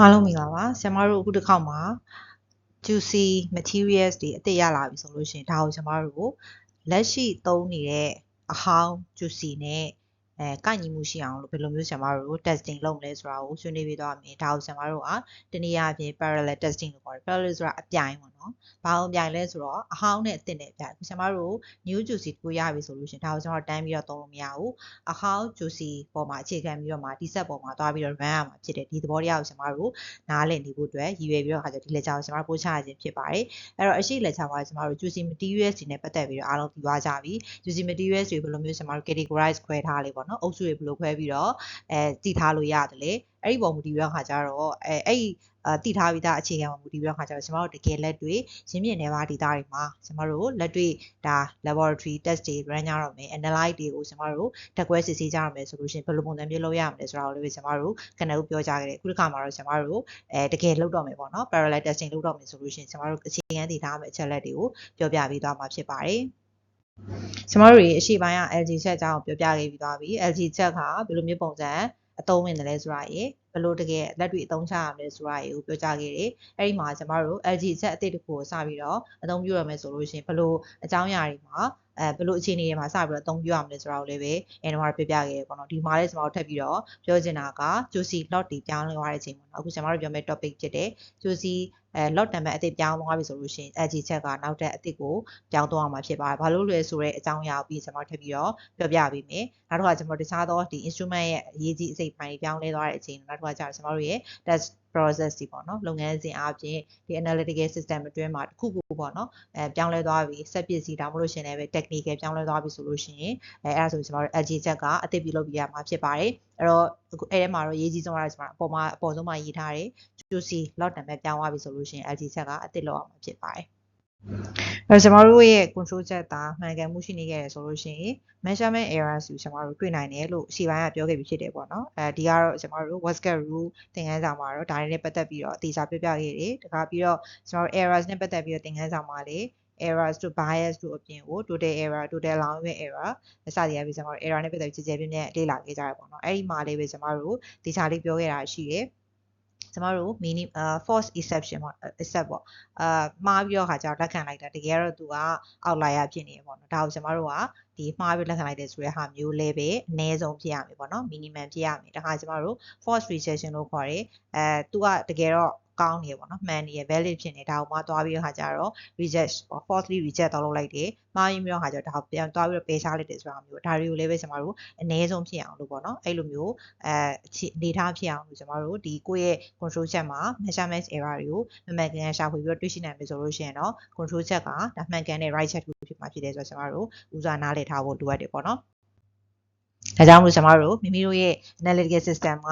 အားလုံးမင်္ဂလာပါဆရာမတို့အခုတစ်ခေါက်မှာ juicy materials တွေအသစ်ရလာပြီဆိုလို့ရှိရင်ဒါကိုဆရာမတို့လက်ရှိသုံးနေတဲ့အဟောင်း juicy နဲ့ အဲကိုက်ညီမှုရှိအောင်လို့ဘယ်လိုမျိုးဆရာမတို့ testing လုပ်မလဲဆိုတာကိုဆွေးနွေးပေးသွားမယ်ဒါကိုဆရာမတို့ကတနည်းအားဖြင့် parallel testing လို့ခေါ်တယ် parallel ဆိုတာအပြိုင်ပေါ့နော်ဘာအောင်ပြိုင်လဲဆိုတော့အဟောင်းနဲ့အသစ်နဲ့ပြိုင်ဆရာမတို့ new juicy တခုရပြီဆိုလို့ရှိရင်ဒါကိုကျွန်တော်တန်းပြီးတော့သုံးလို့မရဘူးအဟောင်း juicy ပေါ်မှာအခြေခံပြီးတော့မှဒီ set ပေါ်မှာသွားပြီးတော့ run ရမှာဖြစ်တယ်ဒီသဘောတရားကိုဆရာမတို့နားလည်နေဖို့အတွက်ရည်ရွယ်ပြီးတော့ခါကျဒီ lecture ကိုဆရာမတို့ပို့ချရခြင်းဖြစ်ပါတယ်အဲ့တော့အရှိ lecture မှာဆရာမတို့ juicy materials တွေနဲ့ပတ်သက်ပြီးတော့အားလုံးသိသွားကြပြီ juicy materials တွေဘယ်လိုမျိုးဆရာမတို့ categorize ခွဲထားလဲပေါ့နော်အုပ်စုတွေဘယ်လိုခွဲပြီးတော့အဲတည်ထားလို့ရတယ်လေအဲ့ဒီပုံမူတည်ပြီးတော့ခါကြတော့အဲအဲ့ဒီအာတည်ထားပြီးသားအခြေခံမှာမူတည်ပြီးတော့ခါကျတော့ကျွန်တော်တို့တကယ်လက်တွေ့ရင်းမြစ်နယ်ပါဒေတာတွေမှာကျွန်တော်တို့လက်တွေ့ဒါ laboratory test တွေ run ကြတော့မယ် analyze တွေကိုကျွန်တော်တို့တက်ကွဲစစ်ဆေးကြရမယ်ဆိုလို့ရှိရင်ဘယ်လိုပုံစံမျိုးလုပ်ရမလဲဆိုတာကိုလည်းကျွန်တော်တို့ခဏလို့ပြောကြခဲ့တယ်အခုတစ်ခါမှာတော့ကျွန်တော်တို့အဲတကယ်လုပ်တော့မယ်ပေါ့နော် parallel testing လုပ်တော့မယ်ဆိုလို့ရှိရင်ကျွန်တော်တို့အခြေခံတည်ထားမယ်အချက်လက်တွေကိုပြောပြပေးသွားမှာဖြစ်ပါတယ် ကျမတို့အရှိပိုင်းက LG set အကြောင်းကိုပြောပြခဲ့ပြီးသွားပြီ LG set ကဘယ်လိုမျိုးပုံစံအသုံးဝင်တယ်လဲဆိုတာရေဘယ်လိုတကယ်လက်တွေ့အသုံးချရမလဲဆိုတာရေကိုပြောကြခဲ့တယ်အဲ့ဒီမှာကျမတို့ LG set အသစ်တစ်ခုကိုစပြီးတော့အသုံးပြုရမယ်ဆိုလို့ရှိရင်ဘယ်လိုအကြောင်းအရာတွေမှာအဲဘယ်လိုအခြေအနေတွေမှာစပြီးတော့အသုံးပြုရမလဲဆိုတာကိုလည်းပဲအဲတော့ပြပြခဲ့ရပေါ့နော်ဒီမှာလည်းကျွန်တော်တို့ထပ်ပြီးတော့ပြောချင်တာက juicy lot တွေပြောင်းလဲသွားတဲ့အချိန်ပေါ့နော်အခုကျွန်တော်တို့ပြောမယ့် topic ဖြစ်တဲ့ juicy အဲ lot နံပါတ်အသစ်ပြောင်းသွားပြီဆိုလို့ရှိရင် LG ချက်ကနောက်တဲ့အသစ်ကိုပြောင်းသွားမှာဖြစ်ပါတယ်ဘာလို့လဲဆိုတော့အကြောင်းအရာကိုပြီးကျွန်တော်ထပ်ပြီးတော့ပြောပြပေးမယ်နောက်တစ်ခါကျွန်တော်တခြားသောဒီ instrument ရဲ့အရေးကြီးအစိတ်ပိုင်းပြောင်းလဲသွားတဲ့အချိန်နောက်တစ်ခါကျတော့ကျွန်တော်တို့ရဲ့ test process တွေပေါ့နော်လုပ်ငန်းစဉ်အပြင်ဒီ analytical system အတွင်းမှာတစ်ခုခုပေါ့နော်အဲပြောင်းလဲသွားပြီစက်ပစ္စည်းဒါမှမဟုတ်ရှင်လည်းပဲ technical ပြောင်းလဲသွားပြီဆိုလို့ရှိရင်အဲအဲ့ဒါဆိုကျွန်တော်တို့ LG ချက်ကအသစ်ပြုလုပ်ပြရမှာဖြစ်ပါတယ်အဲ့တော့အခုအဲ့ထဲမှာတော့ရေးကြီးဆုံးကတော့ကျွန်တော်အပေါ်မှာအပေါ်ဆုံးမှာရေးထားတယ် juicy lot နံပါတ်ပြောင်းသွားပြီဆိုလို့ရှိရင် LG ချက်ကအသစ်လောက်အောင်မှာဖြစ်ပါတယ် အဲကျွန်တော်တို့ရဲ့ control set တာမှန်ကန်မှုရှိနေခဲ့တယ်ဆိုလို့ရှိရင် measurement errors ကိုကျွန်တော်တို့တွေ့နိုင်တယ်လို့အရှိပိုင်းကပြောခဲ့ပြီးဖြစ်တယ်ပေါ့နော်အဲဒီကတော့ကျွန်တော်တို့ Wascat rule သင်ခန်းစာမှာတော့ဒါတွေနဲ့ပတ်သက်ပြီးတော့အသေးစားပြပြခဲ့တယ်တခါပြီးတော့ကျွန်တော်တို့ errors နဲ့ပတ်သက်ပြီးတော့သင်ခန်းစာမှာလေ errors to bias တို့အပြင်ကို total error total allowance error အစတရားပြီးကျွန်တော်တို့ error နဲ့ပတ်သက်ပြီးကြည်ကြဲပြင်းပြင်းလေ့လာခဲ့ကြရပေါ့နော်အဲ့ဒီမှာလေးပဲကျွန်တော်တို့ဒီချာလေးပြောခဲ့တာရှိတယ် ကျမတို့ mini uh false exception ပေါ့ except ပေါ့အာမှားပြီးတော့ခါကျတော့လက်ခံလိုက်တာတကယ်တော့သူက outlier ဖြစ်နေပေါ့နော်ဒါကိုကျမတို့ကဒီမှားပြီးလက်ခံလိုက်တဲ့ဆိုတဲ့ဟာမျိုးလဲပဲအနည်းဆုံးဖြစ်ရမယ်ပေါ့နော် minimum ဖြစ်ရမယ်ဒါခါကျမတို့ false rejection လို့ခေါ်တယ်အဲသူကတကယ်တော့ ကောင်းနေပေါ့နော်မှန်နေရ valid ဖြစ်နေဒါကိုမှသွားပြီးတော့ခါကြတော့ reject falsely reject တော့လုပ်လိုက်တယ်မှားရင်းပြီးတော့ခါကြတော့ဒါကိုပြန်သွားပြီးတော့ပယ်ချလိုက်တယ်ဆိုတာမျိုးဒါတွေကိုလည်းပဲကျွန်တော်တို့အနည်းဆုံးဖြစ်အောင်လို့ပေါ့နော်အဲ့လိုမျိုးအဲအနေထားဖြစ်အောင်လို့ကျွန်တော်တို့ဒီကိုယ့်ရဲ့ control check မှာ measurement error တွေကိုမမှန်ကန်ရှာဖွေပြီးတော့တွေ့ရှိနိုင်ပြီဆိုလို့ရှိရင်တော့ control check ကဒါမှန်ကန်တဲ့ right check ဖြစ်မှာဖြစ်တယ်ဆိုတော့ကျွန်တော်တို့ဦးစားနားလည်ထားဖို့လိုအပ်တယ်ပေါ့နော်ဒါကြောင့်မို့ကျွန်တော်တို့မိမိတို့ရဲ့ analytical system က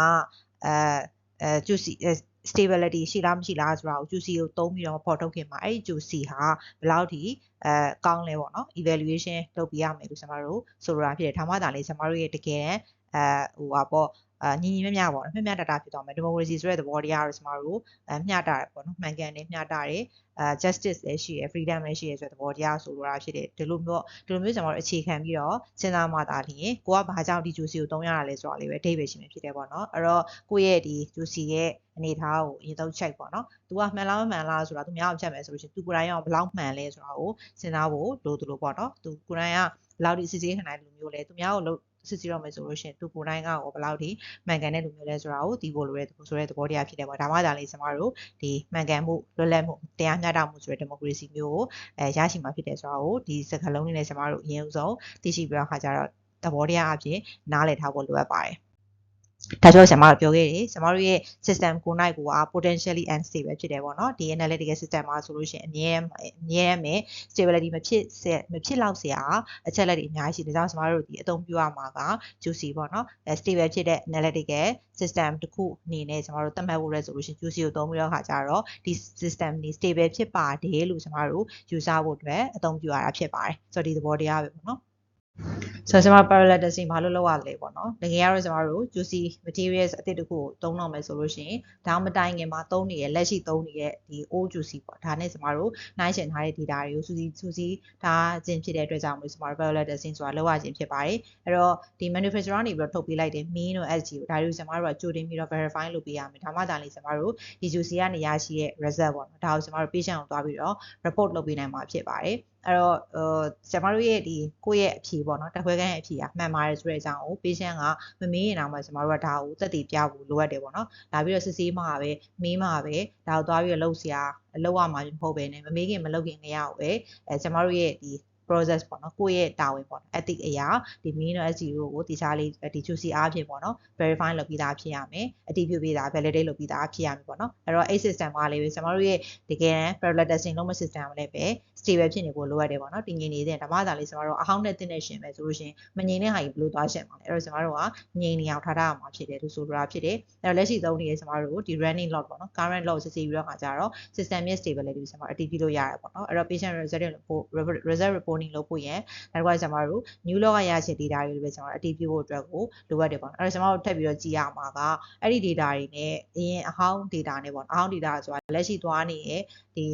အဲအဲ juicy stability ရှိလားမရှိလားဆိုတာကို juicy ကိုသုံးပြီးတော့ဖော်ထုတ်ခင်မှာအဲ့ဒီ juicy ဟာဘယ်လောက်ထိအဲကောင်းလဲပေါ့နော် evaluation လုပ်ပြရမယ်လို့ကျွန်တော်တို့ဆိုလိုတာဖြစ်တယ်ဒါမှသာလေကျွန်တော်တို့ရဲ့တကယ်အဲဟိုပါပေါ့အာညီညီမျှမျှပေါ့မျှမျှတတဖြစ်သွားမယ်ဒီမိုကရေစီဆိုတဲ့သဘောတရားတော့ကျမတို့အမျှတတယ်ပေါ့နော်မှန်ကန်တယ်မျှတတယ်အာ justice လည်းရှိရယ် freedom လည်းရှိရယ်ဆိုတဲ့သဘောတရားဆိုလိုတာဖြစ်တယ်ဒီလိုမျိုးဒီလိုမျိုးကျွန်တော်တို့အခြေခံပြီးတော့စဉ်းစားမှသာလျှင်ကိုကဘာကြောင့်ဒီ juicy ကိုသုံးရတာလဲဆိုတာလေးပဲအဓိပ္ပာယ်ရှိမှဖြစ်တယ်ပေါ့နော်အဲ့တော့ကိုယ့်ရဲ့ဒီ juicy ရဲ့အနေထားကိုအရင်ဆုံး check ပေါ့နော်။ तू ကမှန်လားမမှန်လားဆိုတာ तू များအောင်ချက်မယ်ဆိုလို့ရှိရင် तू ကိုယ်တိုင်ရောဘယ်လောက်မှန်လဲဆိုတာကို စဉ်းစားဖို့လိုသလိုပေါ့နော်။ तू ကိုယ်တိုင်ကဘယ်လောက်ဒီစစ်ဆေးခံနိုင်လူမျိုးလဲ။ तू များကိုလို့စစ်စီတော့မယ်ဆိုလို့ရှိရင်သူကိုယ်တိုင်ကရောဘယ်လောက်ထိမှန်ကန်တဲ့လူမျိုးလဲဆိုတာကိုသိဖို့လိုတဲ့ဆိုတဲ့သဘောတရားဖြစ်တယ်ပေါ့ဒါမှသာလေကျမတို့ဒီမှန်ကန်မှုလွတ်လပ်မှုတရားမျှတမှုဆိုတဲ့ဒီမိုကရေစီမျိုးကိုအဲရရှိမှာဖြစ်တယ်ဆိုတာကိုဒီစကားလုံးလေးနဲ့ကျမတို့အရင်ဆုံးသိရှိပြီးတော့ခါကြတော့သဘောတရားအဖြစ်နားလည်ထားဖို့လိုအပ်ပါတယ် ဒါကြောင့်ကျွန်မတို့ပြောခဲ့တယ်ကျွန်မတို့ရဲ့ system ကိုနိုင်ကိုက potentially unstable ဖြစ်တယ်ပေါ့နော်ဒီ analytical system မှာဆိုလို့ရှိရင်အမြဲအမြဲပဲ stability မဖြစ်မဖြစ်လောက်စရာအချက်လက်တွေအများကြီးရှိတယ်ဒါကြောင့်ကျွန်မတို့ဒီအသုံးပြုရမှာက juicy ပေါ့နော် stable ဖြစ်တဲ့ analytical system တစ်ခုအနေနဲ့ကျွန်မတို့သတ်မှတ်ဖို့လဲဆိုလို့ရှိရင် juicy ကိုသုံးပြီးတော့ခါကြတော့ဒီ system နေ stable ဖြစ်ပါတယ်လို့ကျွန်မတို့ user ဖို့အတွက်အသုံးပြုရတာဖြစ်ပါတယ်ဆိုတော့ဒီသဘောတရားပဲပေါ့နော် ဆိုတော့ကျွန်တော် parallel testing ဘာလို့လုပ်ရလဲပေါ့နော်တကယ်ကတော့ကျွန်တော်တို့ juicy materials အသစ်တစ်ခုကိုသုံးတော့မယ်ဆိုလို့ရှိရင်ဒါမတိုင်ခင်မှာသုံးနေတဲ့လက်ရှိသုံးနေတဲ့ဒီ old juicy ပေါ့ဒါနဲ့ကျွန်တော်တို့နိုင်ရှင်ထားတဲ့ data တွေကိုစူးစီးစူးစီးထားခြင်းဖြစ်တဲ့အတွက်ကြောင့်မို့ကျွန်တော်တို့ parallel testing ဆိုတာလုပ်ရခြင်းဖြစ်ပါတယ်အဲ့တော့ဒီ manufacturer ကနေပြီးတော့ထုတ်ပေးလိုက်တဲ့ mean တို့ SG ကိုဒါတွေကိုကျွန်တော်တို့ကကြိုတင်ပြီးတော့ verify လုပ်ပေးရမယ်ဒါမှသာလေကျွန်တော်တို့ဒီ juicy ကနေရရှိတဲ့ result ပေါ့နော်ဒါကိုကျွန်တော်တို့ patient ကိုတွားပြီးတော့ report လုပ်ပေးနိုင်မှာဖြစ်ပါတယ် အဲ့တော့ဟိုကျွန်မတို့ရဲ့ဒီကိုယ့်ရဲ့အဖြေပေါ့နော်တခွဲခန်းရဲ့အဖြေကမှန်ပါတယ်ဆိုတဲ့အကြောင်းကို patient ကမမေးရင်တော့မှကျွန်တော်တို့ကဒါကိုသက်တည်ပြဖို့လိုအပ်တယ်ပေါ့နော်လာပြီးတော့စစ်ဆေးမှာပဲမေးမှာပဲဒါကိုသွားပြီးတော့လှုပ်ရှားလှုပ်ရမှာမဟုတ်ပဲねမမေးခင်မလှုပ်ခင်ကရအောင်ပဲအဲကျွန်မတို့ရဲ့ဒီ process ပေါ့နော်ကိုယ့်ရဲ့တာဝန်ပေါ့နော် ethic အရာဒီ mean SEO ကိုတခြားလေးဒီ juicy အားဖြင့်ပေါ့နော် verify လုပ်ပြီးသားဖြစ်ရမယ်အတည်ပြုပြီးသား validate လုပ်ပြီးသားဖြစ်ရမယ်ပေါ့နော်အဲ့တော့ A system ကလေးပဲကျွန်တော်တို့ရဲ့တကယ် parallel testing လုပ်မဲ့ system ကလည်းပဲ stable ဖြစ်နေဖို့လိုအပ်တယ်ပေါ့နော်တည်ငြိမ်နေတဲ့ဓမ္မသာလေးကျွန်တော်တို့အဟောင်းနဲ့တင်းနေရှင်ပဲဆိုလို့ရှင်မငြိမ်တဲ့ဟာကြီးဘယ်လိုသွားရှင်ပါလဲအဲ့တော့ကျွန်တော်တို့ကငြိမ်နေအောင်ထားထားရမှာဖြစ်တယ်သူဆိုလိုတာဖြစ်တယ်အဲ့တော့လက်ရှိသုံးနေတဲ့ကျွန်တော်တို့ဒီ running log ပေါ့နော် current log စစ်ဆေးပြီးတော့ခါကြတော့ system ရဲ့ stability ကိုကျွန်တော်အတည်ပြုလို့ရတယ်ပေါ့နော်အဲ့တော့ patient result result reporting လုပ်ဖို့ရင်နောက်ကကျွန်တော်တို့ new log ကရရှိ data တွေပဲကျွန်တော်အတည်ပြုဖို့အတွက်ကိုလိုအပ်တယ်ပေါ့နော်အဲ့တော့ကျွန်တော်တို့ထပ်ပြီးတော့ကြည့်ရမှာကအဲ့ဒီ data တွေနဲ့အရင်အဟောင်း data နဲ့ပေါ့နော်အဟောင်း data ဆိုတာလက်ရှိသွားနေတဲ့ဒီ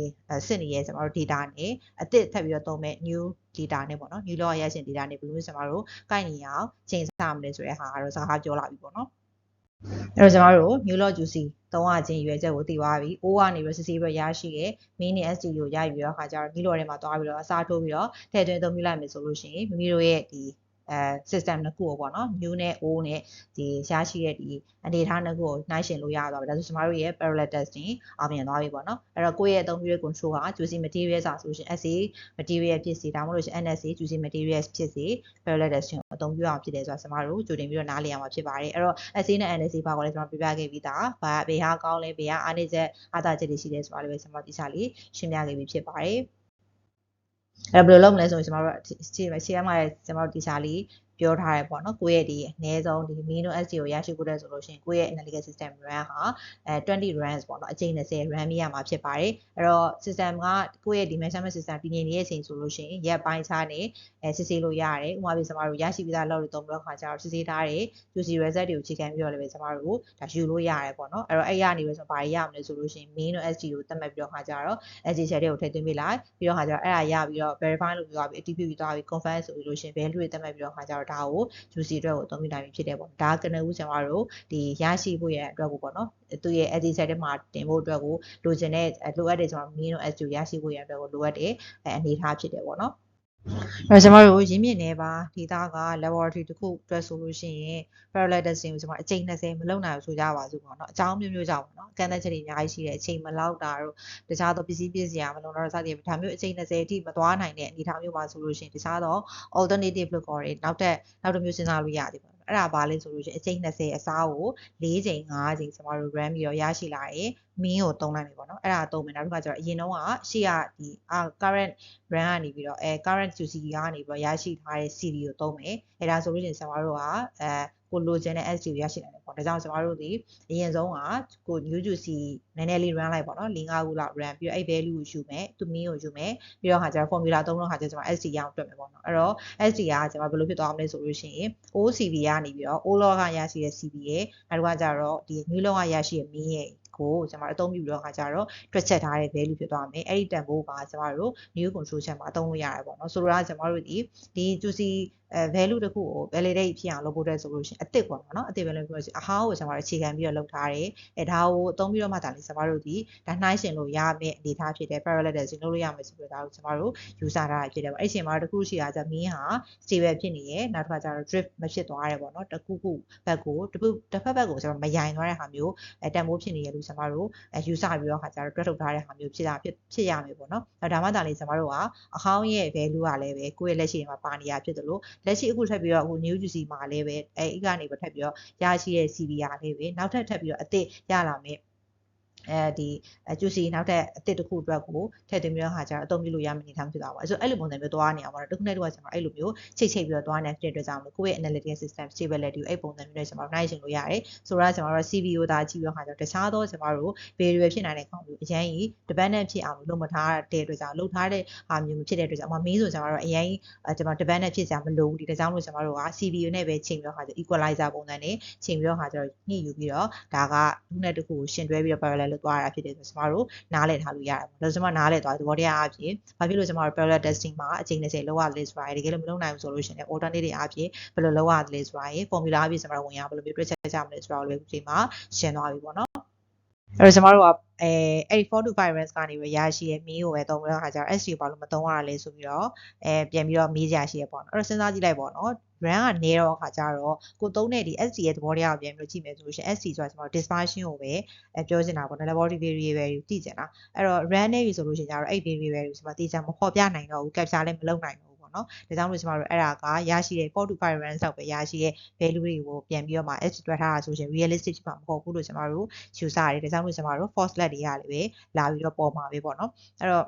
စစ်နေတဲ့ကျွန်တော်တို့ data နဲ့အသစ်ထပ်ပြီးတော့သုံးမဲ့ new data နဲ့ပေါ့နော် new log ရရှိ data နဲ့ဘယ်လိုကျွန်တော်တို့ကိုက်နေအောင်ချိန်ဆမလဲဆိုတဲ့ဟာကတော့စကားပြောလာပြီပေါ့နော် အဲ့တော့ကျွန်တော်တို့ new law juicy သုံးရခြင်းရွယ်ချက်ကိုသိသွားပြီ။ O ကနေပြီးစစ်ဆေးပြီးရရှိတဲ့ main နဲ့ SD ကိုရယူပြီးတော့ခါကျတော့ new law ထဲမှာသွားပြီးတော့အစားထိုးပြီးတော့ထည့်သွင်းအသုံးပြုလိုက်မယ်ဆိုလို့ရှိရင်မိမိတို့ရဲ့ဒီ အဲ system နှစ်ခုကိုပေါ့နော် new နဲ့ old နဲ့ဒီရရှိတဲ့ဒီအနေထားနှစ်ခုကိုနှိုင်းယှဉ်လို့ရသွားပြီဒါဆိုကျွန်တော်တို့ရဲ့ parallel testing အောင်မြင်သွားပြီပေါ့နော်အဲ့တော့ကိုယ့်ရဲ့အသုံးပြုတဲ့ control က juicy material ဆိုဆိုရှင် SA material ဖြစ်စီဒါမှမဟုတ်ရှင် NSA juicy materials ဖြစ်စီ parallel testing ကိုအသုံးပြုအောင်ဖြစ်တယ်ဆိုတာကျွန်တော်တို့ကြိုတင်ပြီးတော့နားလည်အောင်ဖြစ်ပါတယ်အဲ့တော့ SA နဲ့ NSA ဘာကိုလဲကျွန်တော်ပြပြခဲ့ပြီးသားဘာဘယ်ဟာကောင်းလဲဘယ်ဟာအားနည်းချက်အားသာချက်တွေရှိလဲဆိုတာလည်းပဲကျွန်တော်ဒီစားလေးရှင်းပြခဲ့ပြီးဖြစ်ပါတယ် အဲ့ဘယ်လိုလုပ်မလဲဆိုရင်ကျွန်တော်တို့ရှေ့မှာရှေ့မှာကျွန်တော်တို့ဒီစာလေး ပြောထားရပေါ့နော်ကိုယ့်ရဲ့ဒီအနည်းဆုံးဒီ Mino SD ကိုရရှိဖို့တဲ့ဆိုလို့ရှိရင်ကိုယ့်ရဲ့ analytical system run ဟာအဲ20 runs ပေါ့နော်အချိန်20 run မိရမှာဖြစ်ပါတယ်အဲ့တော့ system ကကိုယ့်ရဲ့ဒီ measurement system တည်ငြိမ်နေတဲ့အချိန်ဆိုလို့ရှိရင်ရက်ပိုင်းခြားနေအဲစစ်ဆေးလို့ရတယ်ဥပမာပြကျွန်တော်တို့ရရှိပြီးသား log တွေသုံးပြီးတော့ခါကျတော့စစ်ဆေးထားတဲ့ juicy result တွေကိုချိန်ခံပြီးတော့လည်းပဲကျွန်တော်တို့ဒါယူလို့ရတယ်ပေါ့နော်အဲ့တော့အဲ့ရနေပဲဆိုတော့ဘာရရမလဲဆိုလို့ရှိရင် main တို့ SD ကိုသတ်မှတ်ပြီးတော့ခါကျတော့ SD set တွေကိုထည့်သွင်းပေးလိုက်ပြီးတော့ခါကျတော့အဲ့ဒါရပြီးတော့ verify လုပ်ပြီးတော့ပြီးအတည်ပြုပြီးသွားပြီး confirm ဆိုပြီးလို့ရှိရင် value တွေသတ်မှတ်ပြီးတော့ခါကျတော့ဒါကို juicy အတွက်ကိုအသုံးပြုနိုင်ပြီဖြစ်တယ်ပေါ့ဒါကနဦးကျွန်တော်တို့ဒီရရှိဖို့ရဲ့အတွက်ကိုပေါ့နော်သူရဲ့ SD set ထဲမှာတင်ဖို့အတွက်ကိုလိုချင်တဲ့လိုအပ်တဲ့ကျွန်တော် main တို့ SD ရရှိဖို့ရဲ့အတွက်ကိုလိုအပ်တဲ့အနေအထားဖြစ်တယ်ပေါ့နော် အဲ့တော့ကျွန်တော်တို့ရင်းမြစ်နေပါဒေတာက laboratory တစ်ခုအတွက်ဆိုလို့ရှိရင် parallel testing ကိုကျွန်တော်အချိန်20မလုပ်နိုင်ဘူးဆိုကြပါစို့ပေါ့နော်အကြောင်းမျိုးမျိုးကြောင့်ပေါ့နော်အကန့်အသတ်ချက်တွေအများကြီးရှိတယ်အချိန်မလောက်တာတို့တခြားသောပစ္စည်းပစ္စည်းမလုံတော့စသဖြင့်ဒါမျိုးအချိန်20အထိမသွားနိုင်တဲ့အနေအထားမျိုးပါဆိုလို့ရှိရင်တခြားသော alternative လို့ခေါ်တယ်နောက်ထပ်နောက်တစ်မျိုးစဉ်းစားလို့ရတယ်ပေါ့ အဲ့ဒါဘာလဲဆိုလို့ရှိရင်အချိန်20အစားကို4ချိန်5ချိန်ကျွန်တော်တို့ run ပြီးတော့ရရှိလာတယ်မင်းကိုသုံးလိုက်မယ်ပေါ့နော်အဲ့ဒါသုံးမယ်နောက်တစ်ခါကျတော့အရင်တုန်းကရှေ့ကဒီ current run ကနေပြီးတော့အဲ current QC ကနေပြီးတော့ရရှိထားတဲ့ CD ကိုသုံးမယ်အဲ့ဒါဆိုလို့ရှိရင်ကျွန်တော်တို့ကအဲ ကိုလိုချင်တဲ့ SD ကိုရရှိနိုင်တယ်ပေါ့ဒါကြောင့်ကျွန်တော်တို့ဒီအရင်ဆုံးကကို new juicy နည်းနည်းလေး run လိုက်ပေါ့နော်၄၅ခုလောက် run ပြီးတော့အဲ့ value ကိုယူမယ်သူမင်းကိုယူမယ်ပြီးတော့ခါကျတော့ formula သုံးလို့ခါကျကျွန်တော် SD ရအောင်တွက်မယ်ပေါ့နော်အဲ့တော့ SD ကကျွန်တော်ဘယ်လိုဖြစ်သွားမလဲဆိုလို့ရှိရင် OCV ကနေပြီးတော့ O log ကရရှိတဲ့ CB ရဲ့နောက်ကကျတော့ဒီ new log ကရရှိတဲ့ mean ရဲ့ကိုကျွန်တော်အသုံးပြုပြီးတော့ခါကြတော့တွက်ချက်ထားတဲ့ value ဖြစ်သွားမယ်အဲ့ဒီတန်ဖိုးကကျွန်တော်တို့ new control ချက်မှာအသုံးလို့ရတယ်ပေါ့နော်ဆိုတော့ကျွန်တော်တို့ဒီဒီ juicy အဲ value တစ်ခုကို validate ဖြစ်အောင်လုပ်ဖို့တဲ့ဆိုလို့ရှိရင်အစ်စ်ပေါ့နော်အစ်စ် value ပြောစီအဟောင်းကိုကျွန်တော်တို့အခြေခံပြီးတော့လုပ်ထားတယ်အဲဒါကိုအသုံးပြီးတော့မှဒါလေးကျွန်တော်တို့ဒီဒါနှိုင်းရှင်လို့ရမယ့်အနေအထားဖြစ်တယ် parallel testing လုပ်လို့ရမယ်ဆိုပြီးတော့ဒါကိုကျွန်တော်တို့ယူဆထားတာဖြစ်တယ်ပေါ့အဲ့ဒီအချိန်မှာတစ်ခုရှိတာကျမင်းဟာ stable ဖြစ်နေရဲ့နောက်တစ်ခါကျတော့ drift မဖြစ်သွားရဲပေါ့နော်တစ်ခုခုဘက်ကိုတစ်ခုတစ်ဖက်ဘက်ကိုကျွန်တော်မယိုင်သွားတဲ့ဟာမျိုးအဲတန်ဖိုးဖြစ်နေရလို့ကျွန်တော်တို့အဲယူဆပြီးတော့ခါကျတော့တွက်ထုတ်ထားတဲ့ဟာမျိုးဖြစ်တာဖြစ်ဖြစ်ရမယ်ပေါ့နော်ဒါမှသာလေကျွန်တော်တို့ကအဟောင်းရဲ့ value ကလည်းပဲကိုယ့်ရဲ့လက်ရှိမှာပါနေရဖြစ်တယ်လို့လက်ရှိအခုထပ်ပြီးတော့အခု new UC မှာလည်းပဲအဲအိကနေပဲထပ်ပြီးတော့ရရှိတဲ့ CD ရလေးပဲနောက်ထပ်ထပ်ပြီးတော့အသစ်ရလာမယ် အဲဒီအကျူစီနောက်ထပ်အစ်စ်တစ်ခုအတွက်ကိုထည့်သွင်းပြီးတော့ဟာကျတော့အသုံးပြုလို့ရမယ့်အနေအထားမျိုးဖြစ်သွားပါဆိုတော့အဲ့လိုပုံစံမျိုးသွားနေအောင်ပါတော့တစ်ခုနဲ့တစ်ခုကကျွန်တော်အဲ့လိုမျိုးချိတ်ချိတ်ပြီးတော့သွားနေတဲ့အတွက်ကြောင့်လို့ကိုယ့်ရဲ့ analytical system stability ကိုအဲ့ပုံစံမျိုးနဲ့ကျွန်တော်နိုင်ရှင်လို့ရတယ်ဆိုတော့ကျွန်တော်တို့ CV ကိုဒါကြည့်ပြီးတော့ဟာကျတော့တခြားသောကျွန်တော်တို့ variable ဖြစ်နိုင်တဲ့ကောင်မျိုးအရင်ကြီး dependent ဖြစ်အောင်လုပ်မထားတဲ့အတွက်ကြောင့်လုပ်ထားတဲ့ဟာမျိုးမဖြစ်တဲ့အတွက်ကြောင့်အမမင်းဆိုကျွန်တော်တို့အရင်ကျွန်တော် dependent ဖြစ်ကြမလို့ဒီတကြောင်လို့ကျွန်တော်တို့က CV နဲ့ပဲချိန်ပြီးတော့ဟာကျ equalizer ပုံစံနဲ့ချိန်ပြီးတော့ဟာကျတော့ညှိယူပြီးတော့ဒါကတစ်ခုနဲ့တစ်ခုကိုရှင်တွဲပြီးတော့ parallel လုပ်သွားတာဖြစ်တယ်ဆိုကျွန်တော်တို့နားလည်ထားလို့ရတယ်ပေါ့ဒါဆိုကျွန်မနားလည်သွားသဘောတရားအဖြစ်ဘာဖြစ်လို့ကျွန်တော်တို့ parallel testing မှာအချိန်20လောက်ရတယ်ဆိုတာတကယ်လို့မလုပ်နိုင်ဘူးဆိုလို့ရှိရင် alternate တွေအဖြစ်ဘယ်လိုလုပ်ရသလဲဆိုတာရေ formula အဖြစ်ကျွန်တော်တို့ဝင်ရဘယ်လိုမျိုး တွက်ချက်ကြမလဲဆိုတာကိုလည်းဒီမှာရှင်းသွားပြီပေါ့နော် အဲ့တော့ကျွန်တော်တို့ကအဲအဲ့ဒီ4 to 5 range ကနေပြီးရရှိရဲ့မီးကိုပဲသုံးပြီးတော့ခါကျတော့ SD ကိုဘာလို့မသုံးရတာလဲဆိုပြီးတော့အဲပြန်ပြီးတော့မေးကြရရှိရပေါ့နော်အဲ့တော့စဉ်းစားကြည့်လိုက်ပေါ့နော် run ကနေတော့အခါကျတော့ကိုသုံးတဲ့ဒီ SD ရဲ့သဘောတရားကိုပြန်ပြီးကြည့်မယ်ဆိုလို့ရှိရင် SD ဆိုတာကျွန်တော် dispersion ကိုပဲအဲပြောချင်တာပေါ့နော် laboratory variable ကိုသိချင်တာအဲ့တော့ run နေပြီဆိုလို့ရှိရင်ကျတော့အဲ့ variable ကိုကျွန်တော်သိချင်မဖော်ပြနိုင်တော့ဘူး capture လည်းမလုပ်နိုင် တော့နော်ဒါကြောင့်လို့ကျွန်တော်တို့အဲ့ဒါကရရှိတဲ့4 to 5 runs လောက်ပဲရရှိတဲ့ value တွေကိုပြန်ပြီးတော့မှ edge တွက်ထားတာဆိုရင် realistic ဖြစ်မှာမဟုတ်ဘူးလို့ကျွန်တော်တို့ယူဆရတယ်ဒါကြောင့်လို့ကျွန်တော်တို့ false let တွေရလည်းပဲလာပြီးတော့ပေါ်မှာပဲပေါ့နော်အဲ့တော့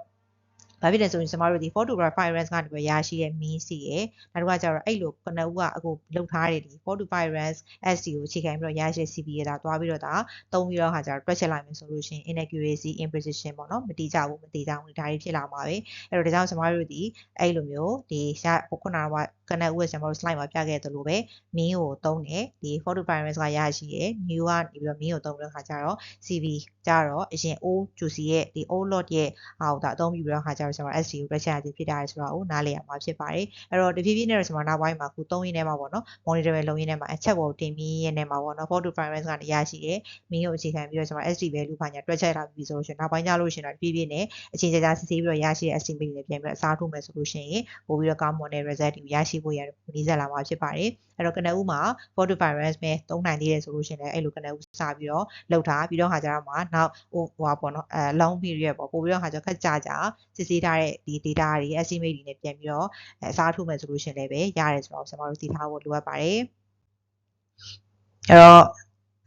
ဘာဖြစ်လဲဆိုရင်ကျမတို့ဒီ photograph reference ကနေပြီးရရှိတဲ့ mean စီရယ်နောက်တစ်ခါကျတော့အဲ့လိုခုနဦးကအခုလောက်ထားတဲ့ဒီ photograph reference SC ကိုအခြေခံပြီးတော့ရရှိတဲ့ CP ရတာသွားပြီးတော့ဒါသုံးပြီးတော့ဟာကျတော့တွက်ချက်လိုက်မယ်ဆိုလို့ရှိရင် inaccuracy imprecision ပေါ့နော်မတိကျဘူးမတိကျဘူးဒါတွေဖြစ်လာမှာပဲအဲ့တော့ဒါကြောင့်ကျမတို့ဒီအဲ့လိုမျိုးဒီရခုနကကနက်ဦးကကျွန်တော်တို့ slide မှာပြခဲ့သလိုပဲမင်းကိုသုံးတယ်ဒီ photo parameters ကရရှိရယ် new ကနေပြီးတော့မင်းကိုသုံးပြီးတော့ခါကျတော့ CV ကြတော့အရင် O juicy ရဲ့ဒီ O lot ရဲ့ဟာကိုဒါအသုံးပြုပြီးတော့ခါကျတော့ကျွန်တော် SD ကို reach ရခြင်းဖြစ်တာလေဆိုတော့နားလည်ရမှာဖြစ်ပါတယ်အဲ့တော့တဖြည်းဖြည်းနဲ့တော့ကျွန်တော်နောက်ပိုင်းမှာခုသုံးရင်းထဲမှာပေါ့နော် monitor ပဲလုံးရင်းထဲမှာအချက်ကိုတင်ပြီးရင်းထဲမှာပေါ့နော် photo parameters ကနေရရှိရယ်မင်းကိုအခြေခံပြီးတော့ကျွန်တော် SD value ဘာညာတွက်ချက်လာပြီဆိုလို့ရှိရင်နောက်ပိုင်းကျလို့ရှိရင်တော့တဖြည်းဖြည်းနဲ့အချိန်ကြာကြာစစ်ဆေးပြီးတော့ရရှိတဲ့ estimate တွေပြန်ပြီးတော့အစားထိုးမယ်ဆိုလို့ရှိရင်ပို့ပြီးတော့ကောင်းမွန်တဲ့ result တွေကိုရရှိဖို့ရနီးစပ်လာမှာဖြစ်ပါတယ်အဲ့တော့ကနဦးမှာ photo virus ပဲသုံးနိုင်သေးတယ်ဆိုလို့ရှိရင်လည်းအဲ့လိုကနဦးစပြီးတော့လောက်ထားပြီးတော့ဟာကြတော့မှာနောက်ဟိုဟိုပေါ့နော်အဲ long period ပေါ့ပို့ပြီးတော့ဟာကြခက်ကြကြစစ်ဆေးထားတဲ့ဒီ data တွေ estimate တွေနဲ့ပြန်ပြီးတော့အစားထိုးမယ်ဆိုလို့ရှိရင်လည်းပဲရတယ်ဆိုတော့ကျွန်တော်တို့သိထားဖို့လိုအပ်ပါတယ်အဲ့တော့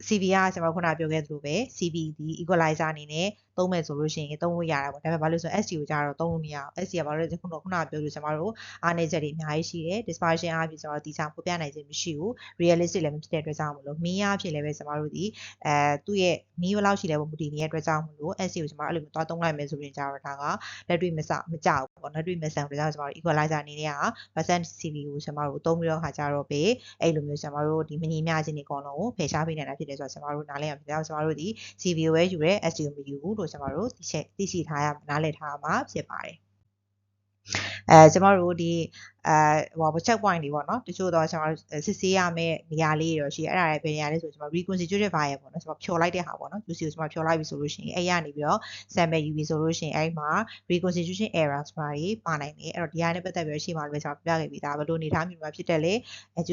CV ကကျွန်တော်ခုနပြောခဲ့သလိုပဲ CV ဒီ equalizer အနေနဲ့ သုံးမယ်ဆိုလို့ရှိရင်သုံးလို့ရတာပေါ့ဒါပေမဲ့ဘာလို့ဆို SC ကိုကြတော့သုံးလို့မရအောင် SC ကဘာလို့လဲခုနကခုနပြောလို့ကျွန်တော်တို့အားနည်းချက်တွေအများကြီးရှိတယ် dispersion အားဖြင့်ကျွန်တော်တို့တီချာဖော်ပြနိုင်ခြင်းမရှိဘူး realistic လည်းမဖြစ်တဲ့အတွက်ကြောင့်မလို့မီးအားဖြင့်လည်းပဲကျွန်တော်တို့ဒီအဲသူ့ရဲ့မီးဘယ်လောက်ရှိလဲပုံမူတည်နေတဲ့အတွက်ကြောင့်မလို့ SC ကိုကျွန်တော်အဲ့လိုမျိုးသွားသုံးလိုက်မယ်ဆိုရင်ကြတော့ဒါကလက်တွေ့မစမကြဘူးပေါ့လက်တွေ့မဆန်ဘူးဒါကြောင့်ကျွန်တော်တို့ equalizer အနေနဲ့က percent CV ကိုကျွန်တော်တို့သုံးပြီးတော့ခါကြတော့ပဲအဲ့လိုမျိုးကျွန်တော်တို့ဒီမညီမျှခြင်းတွေအကုန်လုံးကိုဖယ်ရှားပေးနိုင်တာဖြစ်တယ်ဆိုတော့ကျွန်တော်တို့နားလည်အောင်ကျွန်တော်တို့ဒီ CV ကိုပဲယူရဲ SC ကိုမယူဘူးလို့ကျွန်တော်တို့ဒီချက်သိရှိထားရနားလည်ထားမှာဖြစ်ပါတယ်အဲကျမတို့ဒီ အဲဟို check point တွေပေါ့နော်တချို့တော့ကျွန်တော်စစ်ဆေးရမယ့်နေရာလေးတွေတော့ရှိအဲ့ဒါတွေဘယ်နေရာလဲဆိုကျွန်တော် reconstituted file ပေါ့နော်ကျွန်တော်ဖြော်လိုက်တဲ့ဟာပေါ့နော် UC ကိုကျွန်တော်ဖြော်လိုက်ပြီဆိုလို့ရှိရင်အဲ့ရနေပြီးတော့ sample UV ဆိုလို့ရှိရင်အဲ့မှာ reconstitution error ဆိုတာတွေပါနိုင်တယ်အဲ့တော့ဒီဟာနဲ့ပတ်သက်ပြီးတော့ရှေ့မှာလည်းကျွန်တော်ပြခဲ့ပြီးသားဘယ်လိုနေထားမျိုးမှာဖြစ်တယ်လေ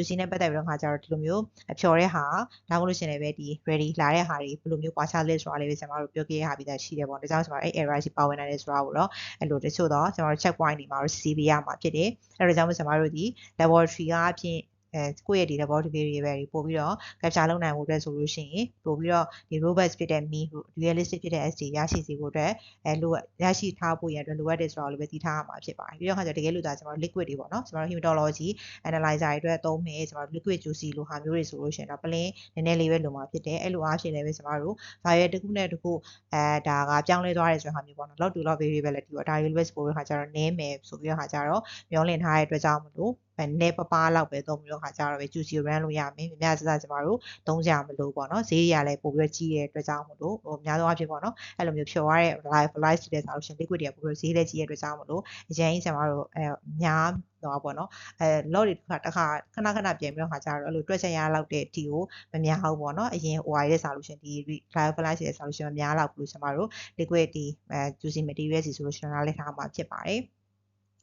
UC နဲ့ပတ်သက်ပြီးတော့ခါကျတော့ဒီလိုမျိုးဖြော်တဲ့ဟာဒါမှမဟုတ်လို့ရှိရင်လည်းဒီ ready လာတဲ့ဟာတွေဘယ်လိုမျိုးကွာခြားလဲဆိုတာလေးပဲကျွန်တော်တို့ပြောခဲ့ရပြီးသားရှိတယ်ပေါ့ဒါကြောင့်ကျွန်တော်အဲ့ error ရှိပါဝင်နိုင်တယ်ဆိုတာကိုတော့အဲ့လိုတချို့တော့ကျွန်တော် check point တွေမှာတော့ CB ရမှာဖြစ်တယ်အဲ့ဒါကြောင့်မို့ကျွန်တော်တို့ဒီ laboratory ကအဖြစ် အဲကိုယ့်ရဲ့ဒီ laboratory variable တွေပို့ပြီးတော့ capture လုပ်နိုင်ဖို့အတွက်ဆိုလို့ရှိရင်ပို့ပြီးတော့ဒီ robust ဖြစ်တဲ့ mean realistic ဖြစ်တဲ့ SD ရရှိစေဖို့အတွက်အဲလိုရရှိထားဖို့ရအတွက်လိုအပ်တယ်ဆိုတော့လည်းပဲသိထားရမှာဖြစ်ပါတယ်ပြီးတော့ခါကျတကယ်လို့ဒါကျွန်တော် liquid တွေပေါ့နော်ကျွန်တော် hematology analyzer တွေအတွက်သုံးမယ်ကျွန်တော် liquid juicy လိုဟာမျိုးတွေဆိုလို့ရှိရင်တော့ plain နည်းနည်းလေးပဲလိုမှာဖြစ်တယ်အဲ့လိုအားဖြင့်လည်းပဲကျွန်တော်တို့ file တစ်ခုနဲ့တစ်ခုအဲဒါကပြောင်းလဲသွားတယ်ဆိုတဲ့ဟာမျိုးပေါ့နော် log to log variability ပေါ့ဒါတွေလည်းပဲပို့ပြီးခါကျတော့နည်းမယ်ဆိုပြီးတော့ခါကျတော့မျောလင့်ထားတဲ့အတွက်ကြောင့်မလို့နဲပပလောက်ပဲသုံးပြီးတော့ခါကြတော့ပဲ juicy run လို့ရမယ်မြများစစကျမတို့သုံးကြမလို့ပေါ့နော်ဈေးရလည်းပို့ပြီးကြီးတဲ့အတွက်ကြောင့်မလို့ဟိုများသောအားဖြင့်ပေါ့နော်အဲ့လိုမျိုးဖြော်ရတဲ့ live live တဲ့ဆိုလို့ရှင် liquid တွေကပို့ပြီးဈေးလည်းကြီးတဲ့အတွက်ကြောင့်မလို့အရင်ကျမတို့အဲများတော့ပေါ့နော်အဲ lot တွေတစ်ခါတစ်ခါခဏခဏပြင်ပြီးတော့ခါကြတော့အဲ့လိုတွက်ချက်ရလောက်တဲ့အထိကိုမများဘူးပေါ့နော်အရင် OI တဲ့ solution ဒီ lyophilized တဲ့ solution မများလောက်ဘူးလို့ကျမတို့ liquid ဒီအဲ juicy material စီဆိုလို့ရှင်နားလည်ထားမှာဖြစ်ပါတယ်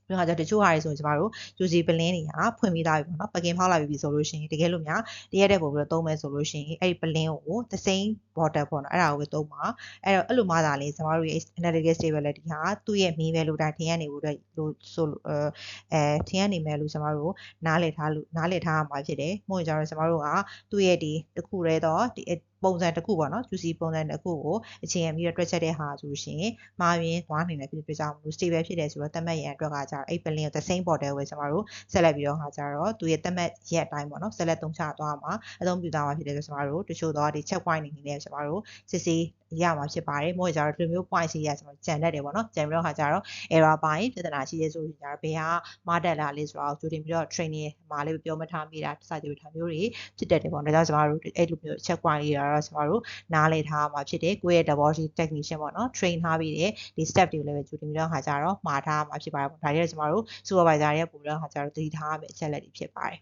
ပြီးတော့တချို့ဟာတွေဆိုရင်ကျမတို့ယူစီပလင်းတွေကဖွင့်ပြီးသားပြီပေါ့နော်ပကင်ဖောက်လာပြီဆိုလို့ရှိရင်တကယ်လို့များတရက်တဲ့ပို့ပြီးတော့သုံးမယ်ဆိုလို့ရှိရင်အဲ့ဒီပလင်းကို the same water ပေါ့နော်အဲ့ဒါကိုပဲသုံးပါအဲ့တော့အဲ့လိုမှသာလေကျမတို့ရဲ့ analytical stability ဟာသူ့ရဲ့ mean value တိုင်းထင်ရနေဖို့အတွက်လို့ဆိုအဲထင်ရနေမယ်လို့ကျမတို့နားလည်ထားလို့နားလည်ထားရမှာဖြစ်တယ်။မို့ကြတော့ကျမတို့ကသူ့ရဲ့ဒီတစ်ခုတည်းတော့ဒီ ပုံစံတစ်ခုပေါ့နော် juicy ပုံစံတစ်ခုကိုအခြေခံပြီးတော့တွက်ချက်တဲ့ဟာဆိုလို့ရှိရင်မှားရင်းသွားနိုင်တယ်ဖြစ်တဲ့အတွက်ကြောင့်မလို့ stable ဖြစ်တယ်ဆိုတော့သတ်မှတ်ရန်အတွက်ကကြတော့အဲ့ plane ကို the same border ကိုကျမတို့ဆက်လက်ပြီးတော့ဟာကြတော့သူရဲ့သတ်မှတ်ရက်အတိုင်းပေါ့နော်ဆက်လက်သုံးချသွားမှာအသုံးပြုသွားမှာဖြစ်တယ်ဆိုတော့ကျမတို့တချို့တော့ဒီ check point အနေနဲ့ကျမတို့စစ်ဆေး ရမှာဖြစ်ပါတယ်မို့ကြတော့ဒီလိုမျိုး point စီရကျမတို့ကြံတတ်တယ်ပေါ့နော်ကြံပြီးတော့ဟာကြတော့ error ပိုင်းပြဿနာရှိရဲဆိုရင်ကြတော့ဘယ်ဟာမှားတက်လာလဲဆိုတော့ကြိုတင်ပြီးတော့ training မှာလေးပြောမထားမိတာစသဖြင့်ထားမျိုးတွေဖြစ်တတ်တယ်ပေါ့ဒါကြောင့်ကျမတို့အဲ့လိုမျိုး check point လေးတော့ကျမတို့နားလည်ထားမှာဖြစ်တယ်ကိုယ့်ရဲ့ laboratory technician ပေါ့နော် train ထားပြီးတဲ့ဒီ step တွေကိုလည်းပဲကြိုတင်ပြီးတော့ဟာကြတော့မှားထားမှာဖြစ်ပါတယ်ပေါ့ဒါတွေကကျမတို့ supervisor ရဲ့ပုံပြီးတော့ဟာကြတော့တတိထားမယ့်အချက်လက်တွေဖြစ်ပါတယ်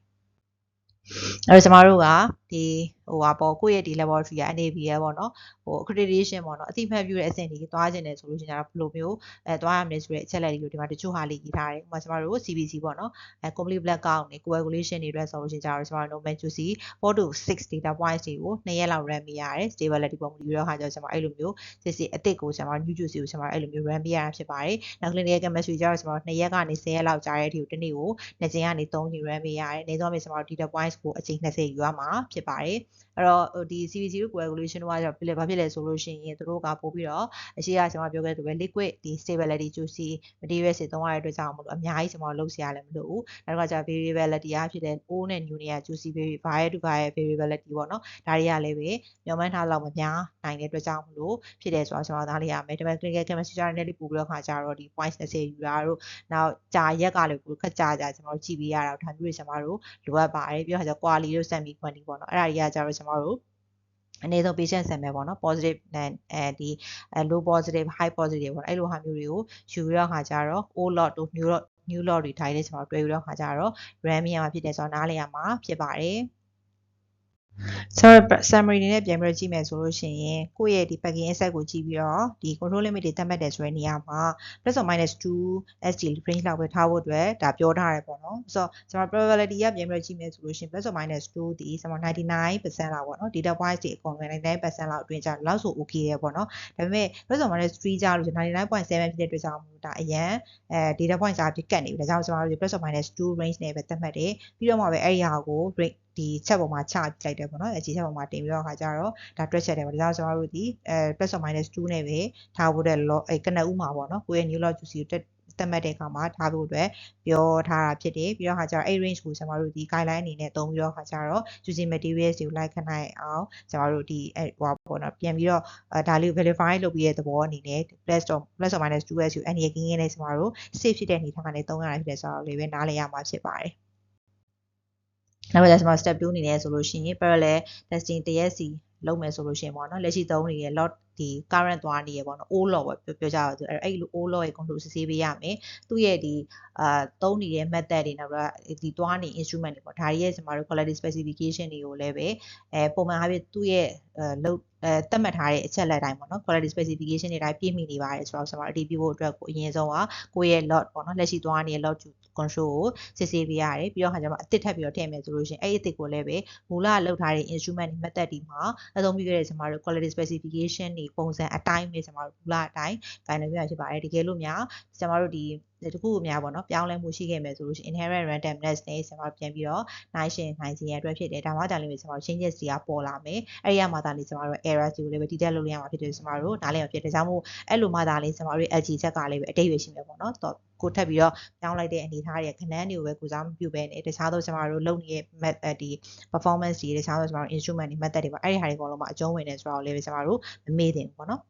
အဲ့တော့ကျမတို့က ဒီဟိုပါပေါ့ကိုယ့်ရဲ့ဒီ laboratory က NABL ပေါ့နော်ဟို accreditation ပေါ့နော်အတိအမှတ်ပြုတဲ့အဆင့်တွေသွားခြင်းတယ်ဆိုလို့ရှိရင်ဘယ်လိုမျိုးအဲသွားရမလဲဆိုတဲ့အချက်လက်တွေကိုဒီမှာတချို့ဟာလေးရေးထားတယ်ဥပမာကျမတို့ CBC ပေါ့နော်အဲ complete black count တွေ coagulation တွေအတွက်ဆိုလို့ရှိရင်ကျတော့ကျမတို့ normal juicy 4 to 6 data points တွေကို2ရက်လောက် run ပေးရတယ် stability ပုံမူပြီးတော့ဟာကျတော့ကျမအဲ့လိုမျိုးစစ်စစ်အစ်စ်ကိုကျမ new juicy ကိုကျမအဲ့လိုမျိုး run ပေးရတာဖြစ်ပါတယ်နောက် clinical chemistry ကျတော့ကျမ2ရက်ကနေ10ရက်လောက်ကြာတဲ့အထိကိုတစ်နေ့ကို2ချိန်ကနေ3ချိန် run ပေးရတယ်နေတော့မြေကျမတို့ data points ကိုအချိန်20ယူရမှာဖြစ်ပါတယ် အဲ့တော့ဒီ CBC ကို coagulation ကကျတော့ဘာဖြစ်လဲဆိုလို့ရှိရင်တို့ကပို့ပြီးတော့အရှိကကျွန်တော်ပြောခဲ့တဲ့ပဲ liquid ဒီ stability juicy material တွေသုံးရတဲ့အတွက်ကြောင့်မလို့အများကြီးကျွန်တော်လုပ်စရာလည်းမလိုဘူးနောက်ကကျ variability အဖြစ်တဲ့ O နဲ့ new နေရ juicy variable to variability ပေါ့နော်ဒါတွေကလည်းပဲမျှော်မှန်းထားလောက်မများနိုင်တဲ့အတွက်ကြောင့်မလို့ဖြစ်တယ်ဆိုတော့ကျွန်တော်သားလေးရမယ်ဒါပေမဲ့ clinical chemistry ကျတော့လည်းပို့ပြီးတော့ခါကြတော့ဒီ points 30ယူတာတို့နောက်ကြာရက်ကလည်းပိုခက်ကြကြကျွန်တော်ကြည့်ပေးရတာဒါမျိုးတွေကျွန်တော်တို့လိုအပ်ပါတယ်ပြီးတော့ခါကျ quality တို့ semi quality ပေါ့နော်အဲ့ဒါတွေကကြတော့ကျွန်တော်တို့အနည်းဆုံး patient sample ပေါ့နော် positive နဲ့အဲဒီ low positive high positive ပေါ့အဲ့လိုဟာမျိုးတွေကိုယူပြီးတော့ခါကြတော့ O lot တို့ new lot new lot တွေတိုင်းလေးကျွန်တော်တွေ့ပြီးတော့ခါကြတော့ RAM ရမှာဖြစ်တယ်ဆိုတော့နားလည်ရမှာဖြစ်ပါတယ် ဆိုတော့ summary အနေနဲ့ပြန်ပြီးတော့ကြည့်မယ်ဆိုလို့ရှိရင်ကိုယ့်ရဲ့ဒီ packing asset ကိုကြည့်ပြီးတော့ဒီ control limit တွေသတ်မှတ်တယ်ဆိုတဲ့နေရာမှာ plus or minus 2 SD range လောက်ပဲထားဖို့အတွက်ဒါပြောထားရတယ်ပေါ့နော်ဆိုတော့ကျွန်တော် probability ကပြန်ပြီးတော့ကြည့်မယ်ဆိုလို့ရှိရင် plus or minus 2ဒီကျွန်တော်99%လောက်ပေါ့နော် data points တွေအကုန်လုံး99%လောက်အတွင်းကျလောက်ဆို okay ရပေါ့နော်ဒါပေမဲ့ plus or minus 3ကျလို့99.7ဖြစ်တဲ့အတွက်ကြောင့်ဒါအရန်အဲ data point စာဖြစ်ကတ်နေပြီဒါကြောင့်ကျွန်တော်တို့ plus or minus 2 range နဲ့ပဲသတ်မှတ်တယ်ပြီးတော့မှပဲအဲ့ဒီဟာကို rate ဒီချက်ပေါ်မှာချပြလိုက်တယ်ပေါ့နော်အခြေချက်ပေါ်မှာတင်ပြီးတော့ခါကြတော့ဒါတွက်ချက်တယ်ပေါ့ဒါကြောင့်ကျွန်တော်တို့ဒီအဲ plus or minus 2နဲ့ပဲထားဖို့တဲ့ law အဲကနဦးမှာပေါ့နော်ကိုယ့်ရဲ့ new law juicy ကိုသတ်မှတ်တဲ့အခါမှာထားဖို့အတွက်ပြောထားတာဖြစ်တယ်ပြီးတော့ခါကျတော့အဲ့ range ကိုကျွန်တော်တို့ဒီ guideline အနေနဲ့သုံးပြီးတော့ခါကျတော့ using materials တွေကို like ခနိုင်အောင်ကျွန်တော်တို့ဒီအဲ့ဟိုပေါ့နော်ပြန်ပြီးတော့ဒါလေး verify လုပ်ပြီးတဲ့သဘောအနေနဲ့ plus or plus or minus 2s ကို any ကင်းကင်းနဲ့ကျွန်တော်တို့ safe ဖြစ်တဲ့အနေထားနဲ့သုံးရတာဖြစ်တယ်ဆိုတော့လေးပဲနားလည်ရမှာဖြစ်ပါတယ် နောက်ပြီးတော့ကျွန်တော် step 2အနေနဲ့ဆိုလို့ရှိရင် parallel testing တရက်စီလုပ်မယ်ဆိုလို့ရှိရင်ပေါ့နော်လက်ရှိသုံးနေတဲ့ lot ဒီ current သွားနေရပေါ့နော် O law ပဲပြောကြပါဆိုအဲ့အဲ့လို O law ရဲ့ control စစ်ဆေးပေးရမယ်သူ့ရဲ့ဒီအာသုံးနေတဲ့ method တွေနောက်တော့ဒီသွားနေ instrument တွေပေါ့ဒါတွေရဲ့ကျွန်တော်တို့ quality specification တွေကိုလည်းပဲအဲပုံမှန်အားဖြင့်သူ့ရဲ့လုပ် အဲသတ်မှတ်ထားတဲ့အချက်လက်တိုင်းပေါ့နော် quality specification တွေတိုင်းပြည့်မီနေပါတယ်ဆိုတော့ကျွန်တော်အတည်ပြုဖို့အတွက်ကိုအရင်ဆုံးကကိုယ့်ရဲ့ lot ပေါ့နော်လက်ရှိသွားနေတဲ့ lot control ကိုစစ်ဆေးပေးရတယ်ပြီးတော့ခါကျမှအသစ်ထပ်ပြီးတော့ထည့်မယ်ဆိုလို့ရှိရင်အဲ့ဒီအသစ်ကိုလည်းပဲမူလလောက်ထားတဲ့ instrument method ဒီမှာအသုံးပြုခဲ့တဲ့ကျွန်တော်တို့ quality specification တွေပုံစံအတိုင်းပဲကျွန်တော်တို့မူလအတိုင်းကိုင်နေပြဖြစ်ပါတယ်တကယ်လို့များကျွန်တော်တို့ဒီ တခုအများပေါ့နော်ပြောင်းလဲမှုရှိခဲ့မယ်ဆိုလို့ရှိရင် inherent randomness နဲ့ကျွန်တော်ပြန်ပြီးတော့နိုင်ရှင်နိုင်စီရအတွက်ဖြစ်တယ်ဒါမှသာလည်းကျွန်တော် changes တွေကပေါ်လာမယ်အဲ့ဒီမှာသာလေကျွန်တော်တို့ errors တွေကိုလည်းပဲ detail လုပ်လို့ရမှာဖြစ်တယ်ကျွန်တော်တို့နားလည်အောင်ဖြစ်တယ်ဒါကြောင့်မို့အဲ့လိုမှသာလေကျွန်တော်တို့ LG ချက်ကလည်းပဲအတိတ်ပဲရှိမယ်ပေါ့နော်တော့ကိုထပ်ပြီးတော့ပြောင်းလိုက်တဲ့အနေအထားရဲ့ခဏန်းတွေကိုပဲကိုစားမပြုပဲနဲ့တခြားသောကျွန်တော်တို့လုပ်နေတဲ့ဒီ performance တွေတခြားသောကျွန်တော်တို့ instrument တွေ method တွေပေါ့အဲ့ဒီဟာတွေအကုန်လုံးမှာအကျုံးဝင်နေဆိုတော့လည်းကျွန်တော်တို့မမေ့သင့်ဘူးပေါ့နော်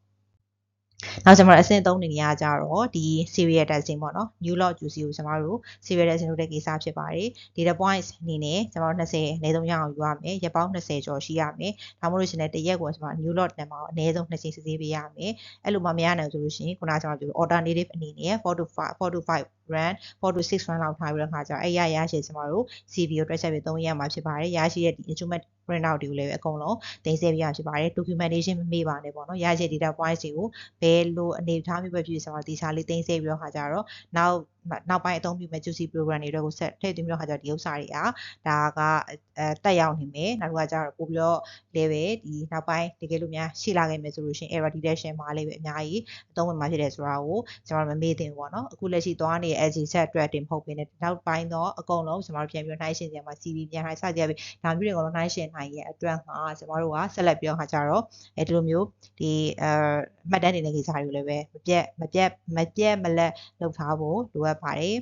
နောက်ကျွန်တော်အဆင့်3နေရာကြတော့ဒီ serial testing ပေါ့နော် new lot juicy ကိုကျွန်တော်တို့ serial testing လုပ်တဲ့ကိစ္စဖြစ်ပါတယ် data points အနေနဲ့ကျွန်တော်တို့20အနည်းဆုံးရအောင်ယူရမယ်ရက်ပေါင်း20ကျော်ရှိရမယ်ဒါမှမဟုတ်ရှင်လည်းတရက်ကိုကျွန်တော် new lot နံပါတ်အနည်းဆုံး2ချိန်စစ်ဆေးပေးရမယ်အဲ့လိုမှမရနိုင်ဆိုလို့ရှိရင်ခုနကကျွန်တော်ပြော alternative အနေနဲ့4 to 5 4 to 5 run 4 to 6 run လောက်ထားပြီးတော့ခါကြအဲ့ရရရှိကျွန်တော်တို့ CV ကိုတွက်ချက်ပြီး3ရက်မှာဖြစ်ပါတယ်ရရှိတဲ့ဒီ instrument print out တွေကိုလည်းအကုန်လုံးတင်ဆက်ပြရဖြစ်ပါတယ် documentation မမေ့ပါနဲ့ပေါ့နော်ရရှိ data points တွေကိုဘယ်လိုအနေအထားမျိုးပဲဖြစ်ဖြစ်ကျွန်တော်ဒီချာလေးတင်ဆက်ပြီးတော့ခါကြတော့နောက်နောက်ပိုင်းအသုံးပြုမဲ့ juicy program တွေအတွက်ကိုဆက်ထည့်သွင်းပြီးတော့ခါကျတော့ဒီဥစ္စာတွေကဒါကအဲတက်ရောက်နေမယ်နောက်တစ်ခါကျတော့ပို့ပြီးတော့လည်းပဲဒီနောက်ပိုင်းတကယ်လို့များရှိလာခဲ့မယ်ဆိုလို့ရှိရင် error detection မှာလည်းပဲအများကြီးအသုံးဝင်မှာဖြစ်တယ်ဆိုတာကိုကျွန်တော်တို့မမေ့သင့်ဘူးပေါ့နော်အခုလက်ရှိသွားနေတဲ့ LG set အတွက်တင်မဟုတ်ဘဲနဲ့နောက်ပိုင်းတော့အကုန်လုံးကျွန်တော်တို့ပြန်ပြီးတော့နှိုင်းယှဉ်ကြမှာ CV ပြန်နှိုင်းစကြပြီဒါမျိုးတွေအကုန်လုံးနှိုင်းယှဉ်နိုင်ရဲ့အတွက်မှာကျွန်တော်တို့ကဆက်လက်ပြီးတော့ခါကျတော့အဲဒီလိုမျိုးဒီအဲမှတ်တမ်းတွေနဲ့ကိစ္စတွေကိုလည်းပဲမပြတ်မပြတ်မပြတ်မလက်လုပ်ထားဖို့လိုအပ်ပါတယ်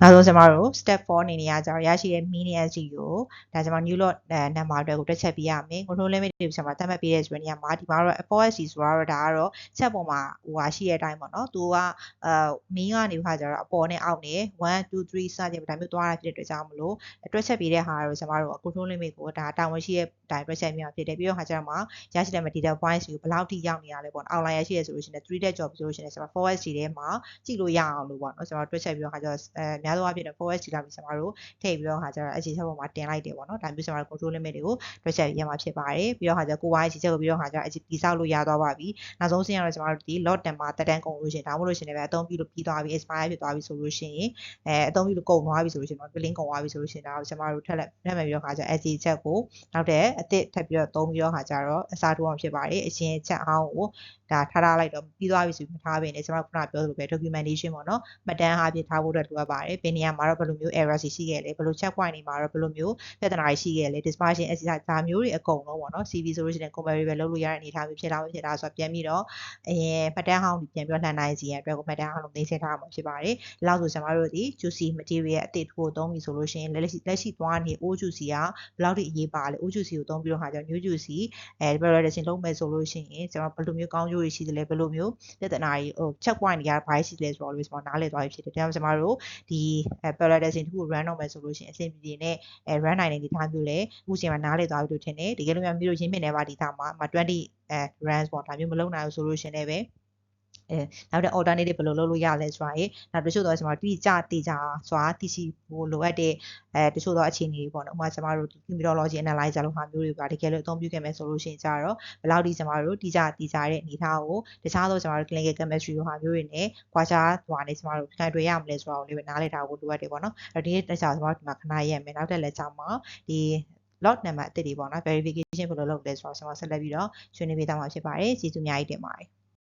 နောက်ဆုံးကျွန်တော်တို့ step 4အနေနဲ့ကကျတော့ရရှိတဲ့ mini SD ကိုဒါကျွန်တော် new lot အဲ number အတွက်ကိုတွက်ချက်ပေးရမယ် control limit တွေကျွန်တော်သတ်မှတ်ပေးတဲ့ဆိုတဲ့နေရာမှာဒီမှာတော့ FOSC ဆိုတော့ဒါကတော့ set ပေါ်မှာဟိုဟာရှိတဲ့အတိုင်းပေါ့နော်သူကအဲ mean ကနေခါကျတော့အပေါ်နဲ့အောက်နဲ့1 2 3စသဖြင့်ဒါမျိုးသွားတာဖြစ်တဲ့အတွက်ကြောင့်မလို့တွက်ချက်ပေးတဲ့ဟာကတော့ကျွန်တော်တို့ control limit ကိုဒါတာဝန်ရှိတဲ့ တိုင်းတွက်ချက်မြင်ဖြစ်တယ်ပြီးတော့ခါကျတော့မှရရှိတဲ့ data points ကိုဘယ်လောက်ထိရောက်နေရလဲပေါ့နော် outline ရရှိရဆိုလို့ရှိရင်3 dead job ဆိုလို့ရှိရင်ကျွန်တော် forward စီထဲမှာကြည့်လို့ရအောင်လို့ပေါ့နော်ကျွန်တော်တွက်ချက်ပြီးတော့ခါကျတော့အဲအများသောအားဖြင့် forward စီလာပြီးကျွန်တော်တို့ထည့်ပြီးတော့ခါကျတော့အခြေချက်ပေါ်မှာတင်လိုက်တယ်ပေါ့နော်ဒါမျိုးကျွန်တော်တို့ control limit တွေကိုတွက်ချက်ရမှာဖြစ်ပါတယ်ပြီးတော့ခါကျတော့ကိုယ်ဝိုင်းအခြေချက်ကိုပြီးတော့ခါကျတော့ဒီဆောက်လို့ရသွားပါပြီနောက်ဆုံးဆင်းရတော့ကျွန်တော်တို့ဒီ lot တန်မှာတက်တန်းကုန်လို့ရှိရင်ဒါမှမဟုတ်လို့ရှိရင်လည်းအသုံးပြုလို့ပြီးသွားပြီ expire ဖြစ်သွားပြီဆိုလို့ရှိရင်အဲအသုံးပြုလို့ကုန်သွားပြီဆိုလို့ရှိရင်တော့ billing ကုန်သွားပြီဆိုလို့ရှိရင်ဒါကိုကျွန်တော်တို့ထက်လက်ထက်မဲ့ပြီးတော့ခါကျတော့ SC ချက်ကိုနောက်တဲ့အသစ်ထပ်ပြီးတော့သုံးပြီးတော့ခါကျတော့အစားထိုးအောင်ဖြစ်ပါတယ်အရင်ချက်အောင်ကိုဒါထားထားလိုက်တော့ပြီးသွားပြီဆိုပြီးမထားဘဲနဲ့ကျွန်တော်ခုနပြောသလိုပဲ documentation ပေါ့နော်မှတ်တမ်းအားဖြင့်ထားဖို့အတွက်လိုအပ်ပါတယ်ဘယ်နေရာမှာတော့ဘယ်လိုမျိုး error ရှိခဲ့လဲဘယ်လို check point တွေမှာတော့ဘယ်လိုမျိုးပြဿနာတွေရှိခဲ့လဲ dispersion exercise ဒါမျိုးတွေအကုန်လုံးပေါ့နော် CV ဆိုလို့ရှိရင် comparable လုပ်လို့ရတဲ့အနေအထားမျိုးဖြစ်လာမဖြစ်တာဆိုတော့ပြန်ပြီးတော့အရင်မှတ်တမ်းဟောင်းပြန်ပြီးတော့လှန်နိုင်စီရန်အတွက်ကိုမှတ်တမ်းဟောင်းလုံးသိသိထားမှာဖြစ်ပါတယ်။လောက်ဆိုကျွန်တော်တို့ဒီ juicy material အသစ်တစ်ခုကိုသုံးပြီဆိုလို့ရှိရင်လက်ရှိလက်ရှိသွားနေ O juicy ကဘယ်လောက်ထိအရေးပါလဲ O juicy ကိုသုံးပြီးတော့ခါကျတော့ new juicy အဲ preparation လုပ်မယ်ဆိုလို့ရှိရင်ကျွန်တော်ဘယ်လိုမျိုးကောင်းကျိုးတွေရှိသလဲဘယ်လိုမျိုးပြဿနာတွေဟို check point တွေကဘာရှိလဲဆိုတော့လို့ကျွန်တော်နားလည်သွားပြီဖြစ်တယ်။ဒါကြောင့်ကျွန်တော်တို့ဒီ preparation တစ်ခု run လုပ်မယ်ဆိုလို့ရှိရင်အဆင်ပြေနဲ့အဲ run နိုင်တဲ့ဒီထားမျိုးလဲအခုချိန်မှာနားလည်သွားပြီလို့ထင်တယ်။တကယ်လို့များမျိုးရင်းမြစ်နေပါဒီထားမှာ20အဲ runs ပေါ့ဒါမျိုးမလုပ်နိုင်ဘူးဆိုလို့ရှင်လည်းပဲ အဲနောက်တဲ့ alternative ဘယ်လိုလုပ်လို့ရလဲဆိုတာရေနောက်တချို့တော့ကျွန်တော်တိကျတိကျဆိုတာသိရှိဖို့လိုအပ်တဲ့အဲတချို့သောအခြေအနေတွေပေါ့နော်ဥပမာကျွန်တော်တို့ methodology analyzer လို့ဟာမျိုးတွေကတကယ်လို့အသုံးပြုခဲ့မယ်ဆိုလို့ရှိရင်ကြတော့ဘယ်လောက်ဒီကျွန်တော်တို့တိကျတိကျတဲ့အနေအထားကိုတခြားသောကျွန်တော်တို့ clinical chemistry လိုဟာမျိုးတွေနဲ့ခွာခြားသွားနေကျွန်တော်တို့ခိုင်တွေ့ရမလဲဆိုတာကိုလည်းနားလည်ထားဖို့လိုအပ်တယ်ပေါ့နော်အဲဒီနေ့တက်ချာကျွန်တော်တို့ဒီမှာခဏရက်မယ်နောက်တဲ့ lecture မှာဒီ lot number အသစ်တွေပေါ့နော် verification ဘယ်လိုလုပ်လဲဆိုတော့ကျွန်တော်ဆက်လက်ပြီးတော့ဆွေးနွေးပေးသွားမှာဖြစ်ပါတယ်ကျေးဇူးအများကြီးတင်ပါတယ်